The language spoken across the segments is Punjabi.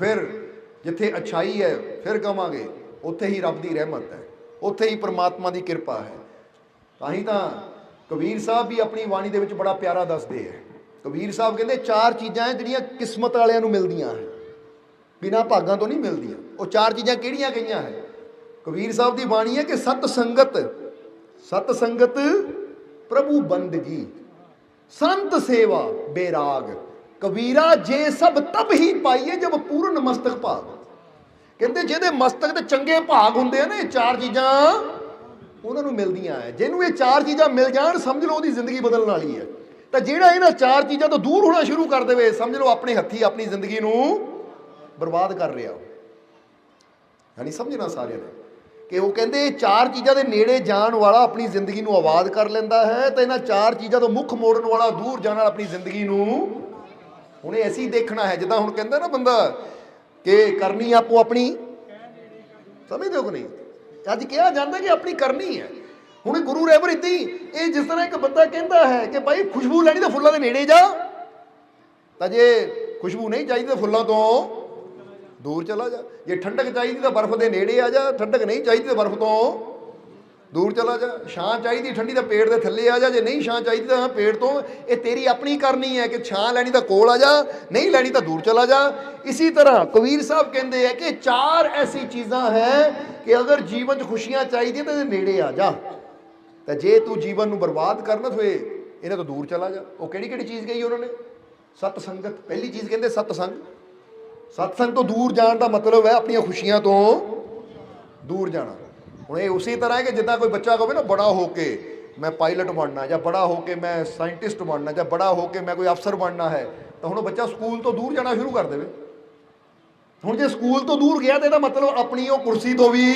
ਫਿਰ ਜਿੱਥੇ ਅਛਾਈ ਹੈ, ਫਿਰ ਕਵਾਂਗੇ ਉੱਥੇ ਹੀ ਰੱਬ ਦੀ ਰਹਿਮਤ ਹੈ। ਉੱਥੇ ਹੀ ਪ੍ਰਮਾਤਮਾ ਦੀ ਕਿਰਪਾ ਹੈ। ਤਾਂ ਹੀ ਤਾਂ ਕਬੀਰ ਸਾਹਿਬ ਵੀ ਆਪਣੀ ਬਾਣੀ ਦੇ ਵਿੱਚ ਬੜਾ ਪਿਆਰਾ ਦੱਸਦੇ ਹੈ। ਕਬੀਰ ਸਾਹਿਬ ਕਹਿੰਦੇ, ਚਾਰ ਚੀਜ਼ਾਂ ਹੈ ਜਿਹੜੀਆਂ ਕਿਸਮਤ ਵਾਲਿਆਂ ਨੂੰ ਮਿਲਦੀਆਂ ਹੈ। ਬਿਨਾਂ ਭਾਗਾਂ ਤੋਂ ਨਹੀਂ ਮਿਲਦੀਆਂ। ਉਹ ਚਾਰ ਚੀਜ਼ਾਂ ਕਿਹੜੀਆਂ ਗਈਆਂ ਹੈ? ਕਬੀਰ ਸਾਹਿਬ ਦੀ ਬਾਣੀ ਹੈ ਕਿ ਸਤ ਸੰਗਤ ਸਤ ਸੰਗਤ ਪ੍ਰਭੂ ਬੰਦਗੀ, ਸੰਤ ਸੇਵਾ ਬੇਰਾਗ। ਕਬੀਰਾ, ਜੇ ਸਭ ਤਬ ਹੀ ਪਾਈਏ ਜਬ ਪੂਰਨ ਮਸਤਕ ਭਾਗ। ਕਹਿੰਦੇ ਜਿਹਦੇ ਮਸਤਕ ਤੇ ਚੰਗੇ ਭਾਗ ਹੁੰਦੇ ਆ ਨਾ ਚਾਰ ਚੀਜ਼ਾਂ ਉਹਨਾਂ ਨੂੰ ਮਿਲਦੀਆਂ ਐ। ਜਿਹਨੂੰ ਇਹ ਚਾਰ ਚੀਜ਼ਾਂ ਮਿਲ ਜਾਣ, ਸਮਝ ਲਓ ਉਹਦੀ ਜ਼ਿੰਦਗੀ ਬਦਲਣ ਵਾਲੀ ਹੈ ਤਾਂ ਜਿਹੜਾ ਇਹਨਾਂ ਚਾਰ ਚੀਜ਼ਾਂ ਤੋਂ ਦੂਰ ਹੋਣਾ ਸ਼ੁਰੂ ਕਰ ਦੇਵੇ, ਸਮਝ ਲਓ ਆਪਣੇ ਹੱਥੀ ਆਪਣੀ ਜ਼ਿੰਦਗੀ ਨੂੰ ਬਰਬਾਦ ਕਰ ਰਿਹਾ ਯਾਨੀ ਸਮਝਣਾ ਸਾਰਿਆਂ ਨੇ ਕਿ ਉਹ ਕਹਿੰਦੇ ਇਹ ਚਾਰ ਚੀਜ਼ਾਂ ਦੇ ਨੇੜੇ ਜਾਣ ਵਾਲਾ ਆਪਣੀ ਜ਼ਿੰਦਗੀ ਨੂੰ ਆਬਾਦ ਕਰ ਲੈਂਦਾ ਹੈ, ਤੇ ਇਹਨਾਂ ਚਾਰ ਚੀਜ਼ਾਂ ਤੋਂ ਮੁੱਖ ਮੋੜਨ ਵਾਲਾ ਦੂਰ ਜਾਣ ਵਾਲਾ ਆਪਣੀ ਜ਼ਿੰਦਗੀ ਨੂੰ ਹੁਣੇ ਐਸੀ ਦੇਖਣਾ ਹੈ, ਜਿੱਦਾਂ ਹੁਣ ਕਹਿੰਦਾ ਨਾ ਬੰਦਾ ਕਿ ਕਰਨੀ ਆਪੋ ਆਪਣੀ। ਸਮਝਦੇ ਹੋ ਕਿ ਨਹੀਂ? ਅੱਜ ਕਿਹਾ ਜਾਂਦਾ ਕਿ ਆਪਣੀ ਕਰਨੀ ਹੈ। ਹੁਣ ਗੁਰੂ ਰਹਿਬਰ ਇਦਾਂ ਹੀ, ਇਹ ਜਿਸ ਤਰ੍ਹਾਂ ਇੱਕ ਬੰਦਾ ਕਹਿੰਦਾ ਹੈ ਕਿ ਭਾਈ ਖੁਸ਼ਬੂ ਲੈਣੀ ਤਾਂ ਫੁੱਲਾਂ ਦੇ ਨੇੜੇ ਜਾ। ਤਾਂ ਜੇ ਖੁਸ਼ਬੂ ਨਹੀਂ ਚਾਹੀਦੀ ਤਾਂ ਫੁੱਲਾਂ ਤੋਂ ਦੂਰ ਚਲਾ ਜਾ। ਜੇ ਠੰਡਕ ਚਾਹੀਦੀ ਤਾਂ ਬਰਫ਼ ਦੇ ਨੇੜੇ ਆ ਜਾ, ਠੰਡਕ ਨਹੀਂ ਚਾਹੀਦੀ ਤਾਂ ਬਰਫ਼ ਤੋਂ ਦੂਰ ਚਲਾ ਜਾ। ਛਾਂ ਚਾਹੀਦੀ, ਠੰਡੀ ਤਾਂ ਪੇੜ ਦੇ ਥੱਲੇ ਆ ਜਾ। ਜੇ ਨਹੀਂ ਛਾਂ ਚਾਹੀਦੀ ਤਾਂ ਪੇੜ ਤੋਂ ਇਹ ਤੇਰੀ ਆਪਣੀ ਕਰਨੀ ਹੈ ਕਿ ਛਾਂ ਲੈਣੀ ਤਾਂ ਕੋਲ ਆ ਜਾ, ਨਹੀਂ ਲੈਣੀ ਤਾਂ ਦੂਰ ਚਲਾ ਜਾ। ਇਸੇ ਤਰ੍ਹਾਂ ਕਬੀਰ ਸਾਹਿਬ ਕਹਿੰਦੇ ਆ ਕਿ ਚਾਰ ਐਸੀ ਚੀਜ਼ਾਂ ਹੈ ਕਿ ਅਗਰ ਜੀਵਨ 'ਚ ਖੁਸ਼ੀਆਂ ਚਾਹੀਦੀਆਂ ਤਾਂ ਇਹਦੇ ਨੇੜੇ ਆ ਜਾ। ਤਾਂ ਜੇ ਤੂੰ ਜੀਵਨ ਨੂੰ ਬਰਬਾਦ ਕਰਨਾ ਹੋਏ ਇਹਨਾਂ ਤੋਂ ਦੂਰ ਚਲਾ ਜਾ। ਉਹ ਕਿਹੜੀ ਕਿਹੜੀ ਚੀਜ਼ ਕਹੀ ਉਹਨਾਂ ਨੇ? ਸਤ ਸੰਗਤ। ਪਹਿਲੀ ਚੀਜ਼ ਕਹਿੰਦੇ ਸਤ ਸੰਗ। ਸਤਸੰਗ ਤੋਂ ਦੂਰ ਜਾਣ ਦਾ ਮਤਲਬ ਹੈ ਆਪਣੀਆਂ ਖੁਸ਼ੀਆਂ ਤੋਂ ਦੂਰ ਜਾਣਾ। ਹੁਣ ਇਹ ਉਸੇ ਤਰ੍ਹਾਂ ਹੈ ਕਿ ਜਿੱਦਾਂ ਕੋਈ ਬੱਚਾ ਕਹੇ ਨਾ, ਬੜਾ ਹੋ ਕੇ ਮੈਂ ਪਾਇਲਟ ਬਣਨਾ, ਜਾਂ ਬੜਾ ਹੋ ਕੇ ਮੈਂ ਸਾਇੰਟਿਸਟ ਬਣਨਾ, ਜਾਂ ਬੜਾ ਹੋ ਕੇ ਮੈਂ ਕੋਈ ਅਫਸਰ ਬਣਨਾ ਹੈ, ਤਾਂ ਹੁਣ ਉਹ ਬੱਚਾ ਸਕੂਲ ਤੋਂ ਦੂਰ ਜਾਣਾ ਸ਼ੁਰੂ ਕਰ ਦੇਵੇ। ਹੁਣ ਜੇ ਸਕੂਲ ਤੋਂ ਦੂਰ ਗਿਆ, ਤਾਂ ਇਹਦਾ ਮਤਲਬ ਆਪਣੀ ਉਹ ਕੁਰਸੀ ਤੋਂ ਵੀ